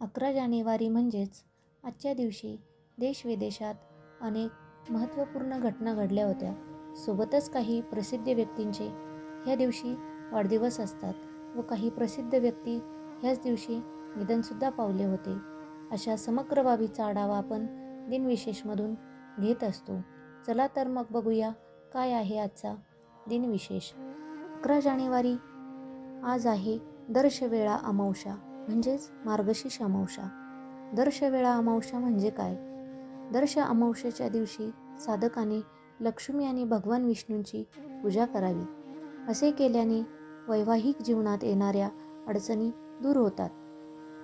अकरा जानेवारी म्हणजेच आजच्या दिवशी देशविदेशात अनेक महत्त्वपूर्ण घटना घडल्या होत्या. सोबतच काही प्रसिद्ध व्यक्तींचे ह्या दिवशी वाढदिवस असतात व काही प्रसिद्ध व्यक्ती ह्याच दिवशी निधनसुद्धा पावले होते. अशा समग्र बाबीचा आढावा आपण दिनविशेषमधून घेत असतो. चला तर मग बघूया काय आहे आजचा दिनविशेष. अकरा जानेवारी आज आहे दर्शवेळा अमावशा म्हणजेच मार्गशीर्ष अमावस्या. दर्शवेळा अमावस्या म्हणजे काय? दर्श अमावस्येच्या दिवशी साधकाने लक्ष्मी आणि भगवान विष्णूंची पूजा करावी. असे केल्याने वैवाहिक जीवनात येणाऱ्या अडचणी दूर होतात.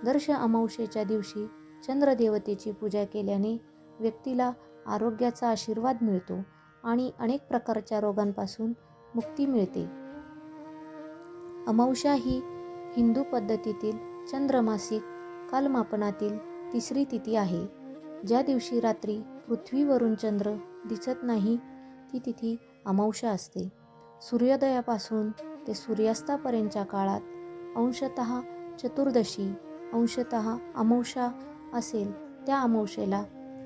दर्श अमावस्येच्या दिवशी चंद्रदेवतेची पूजा केल्याने व्यक्तीला आरोग्याचा आशीर्वाद मिळतो आणि अनेक प्रकारच्या रोगांपासून मुक्ती मिळते. अमावस्या ही हिंदू पद्धतीतील चंद्रमासिक कालमापनातील तिसरी तिथी आहे. ज्या दिवशी रात्री पृथ्वीवरून चंद्र दिसत नाही ती तिथी अमावशा असते. सूर्योदयापासून ते सूर्यास्तापर्यंतच्या काळात अंशत चतुर्दशी अंशत अमावशा असेल. त्या अमावशेला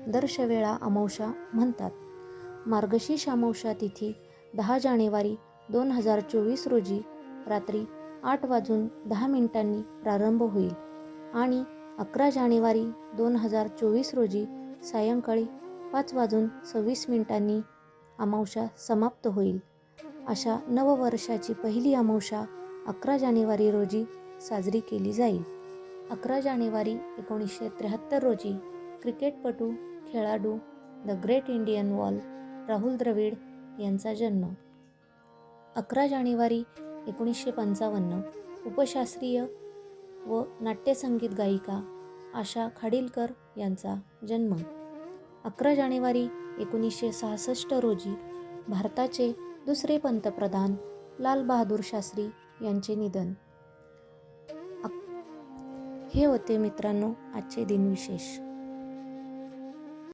दर्शवेळा अमावशा म्हणतात. मार्गशीर्ष अमावशा तिथी दहा जानेवारी दोन हजार चोवीस रोजी रात्री आठ वाजून दहा मिनिटांनी प्रारंभ होईल. आणि अकरा जानेवारी दोन हजार चोवीस रोजी सायंकाळी पाच वाजून सव्वीस मिनिटांनी अमावशा समाप्त होईल. अशा नववर्षाची पहिली अमावशा अकरा जानेवारी रोजी साजरी केली जाईल. अकरा जानेवारी एकोणीसशे त्र्याहत्तर रोजी क्रिकेटपटू खेळाडू the great Indian wall Rahul Dravid यांचा जन्म. अकरा जानेवारी एकोणीसशे पंचावन्न. उपशास्त्रीय व नाट्यसंगीत गायिका आशा खाडीलकर यांचा जन्म. अकरा जानेवारी एकोणीसशे सहासष्ट रोजी भारताचे दुसरे पंतप्रधान लालबहादूर शास्त्री यांचे निधन. अक- हे होते मित्रांनो आजचे दिनविशेष.